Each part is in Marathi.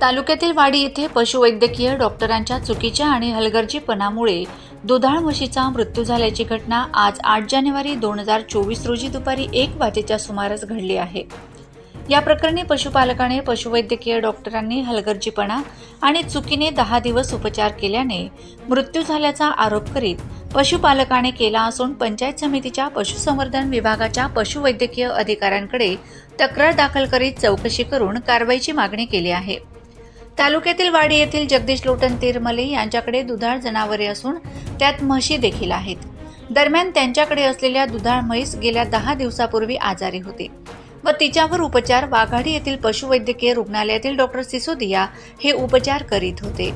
तालुक्यातील वाडी येथे पशुवैद्यकीय डॉक्टरांच्या चुकीच्या आणि हलगर्जीपणामुळे दुधाळ म्हशीचा मृत्यू झाल्याची घटना आज आठ जानेवारी दोन हजार चोवीस रोजी दुपारी एक वाजेच्या सुमारास घडली आहे. या प्रकरणी पशुपालकाने पशुवैद्यकीय डॉक्टरांनी हलगर्जीपणा आणि चुकीने दहा दिवस उपचार केल्याने मृत्यू झाल्याचा आरोप करीत पशुपालकाने केला असून पंचायत समितीच्या पशुसंवर्धन विभागाच्या पशुवैद्यकीय अधिकाऱ्यांकडे तक्रार दाखल करीत चौकशी करून कारवाईची मागणी केली आहे. तालुक्यातील वाडी येथील जगदीश लोटन तिरमले यांच्याकडे दुधाळ जनावरे असून त्यात म्हशी देखील आहेत. दरम्यान त्यांच्याकडे असलेल्या दुधाळ म्हैस गेल्या दहा दिवसापूर्वी आजारी होते व तिच्यावर उपचार वाघाडी येथील पशुवैद्यकीय रुग्णालयातील डॉक्टर सिसोदिया हे उपचार करीत होते.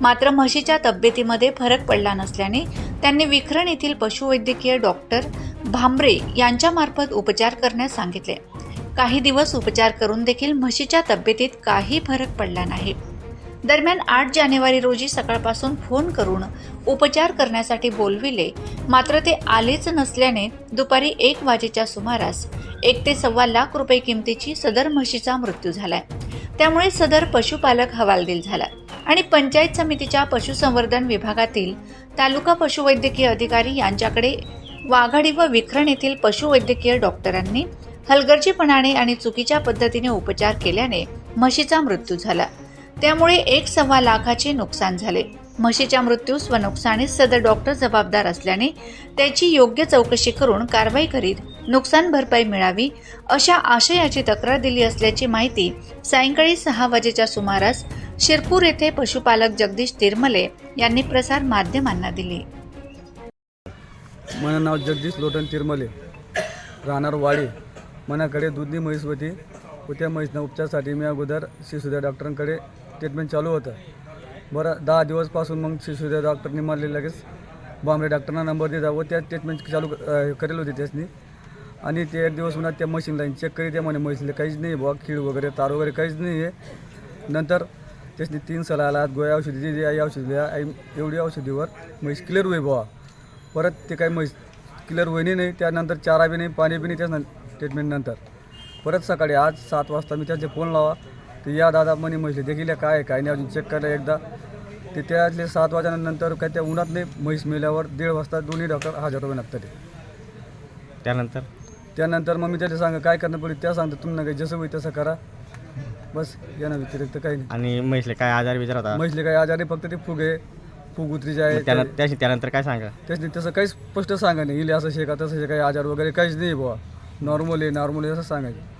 मात्र म्हशीच्या तब्येतीमध्ये फरक पडला नसल्याने त्यांनी विखरण येथील पशुवैद्यकीय डॉक्टर भांबरे यांच्यामार्फत उपचार करण्यास सांगितले. काही दिवस उपचार करून देखील म्हशीच्या तब्येतीत काही फरक पडला नाही. दरम्यान आठ जानेवारी रोजी सकाळपासून फोन करून उपचार करण्यासाठी बोलविले मात्र ते आलेच नसल्याने दुपारी एक वाजेच्या सुमारास एक ते सव्वा लाख रुपये किमतीची सदर म्हशीचा मृत्यू झालाय. त्यामुळे सदर पशुपालक हवालदिल झाला आणि पंचायत समितीच्या पशुसंवर्धन विभागातील तालुका पशुवैद्यकीय अधिकारी यांच्याकडे वाघाडी व विखरण येथील पशुवैद्यकीय डॉक्टरांनी हलगर्जीपणाने आणि चुकीच्या पद्धतीने उपचार केल्याने म्हशीचा मृत्यू झाला. त्यामुळे एक सव्वा लाखाचे नुकसान झाले. म्हशीच्या मृत्यूस व नुकसानीस सदर डॉक्टर जबाबदार असल्याने त्याची योग्य चौकशी करून कारवाई करीत नुकसान भरपाई मिळावी अशा आशयाची तक्रार दिली असल्याची माहिती सायंकाळी सहा वाजेच्या सुमारास शिरपूर येथे पशुपालक जगदीश तिरमले यांनी प्रसार माध्यमांना दिली. माझं नाव जगदीश लोटन तिरमले. राहणार वाडी. मनाकडे दुधनी म्हैस होती. व त्या म्हैसनं उपचारसाठी मी अगोदर शिशुद्या डॉक्टरांकडे ट्रीटमेंट चालू होतं. बरं दहा दिवसपासून मग शिशुद्या डॉक्टरनी मला लगेच. बांबळे डॉक्टरना नंबर दिला व त्या ट्रीटमेंट चालू करेल होती त्यासनी. आणि ते एक दिवस म्हणा त्या मशीनला चेक करीत त्या म्हणे म्हशीला काहीच नाही बुवा खीळ वगैरे तार वगैरे काहीच नाही आहे. नंतर त्यासनी तीन सला आला गोळ्या औषधी दिली आई औषधी द्या आई एवढी औषधीवर म्हैस क्लिअर होई बुवा. परत ते काही म्हैस क्लिअर होईनी नाही त्यानंतर चारा बी नाही पाणी बी नाही त्याच ट्रीटमेंटनंतर परत सकाळी आज सात वाजता मी त्याचे फोन लावा. ते या दादा म्हणे म्हैसले देखील काय आहे, काय नाही अजून चेक करायला एकदा. ते त्यातले सात वाजल्यानंतर काय त्या उन्हात नाही म्हैस मेल्यावर दीड वाजता दोन्ही डॉक्टर हजर होऊन लागतात ते. त्यानंतर? त्यानंतर मग मी त्याला सांगा काय करणं पडेल त्या सांगतो तुम्हाला काही जसं होईल तसं करा. बस यानं व्यतिरिक्त काही नाही. आणि म्हैसले काय आजार विचार होता? म्हैसले काही आजारी फक्त ते फुगे फुग उतरीचे मग आहे त्यानं- त्याशी त्यानंतर काय सांगा? त्याच तसं काहीच स्पष्ट सांगा नाही इले असं शेका तसं काही आजार वगैरे काहीच नाही बुवा. नॉर्मल आहे नॉर्मल आहे असं सांगायचं.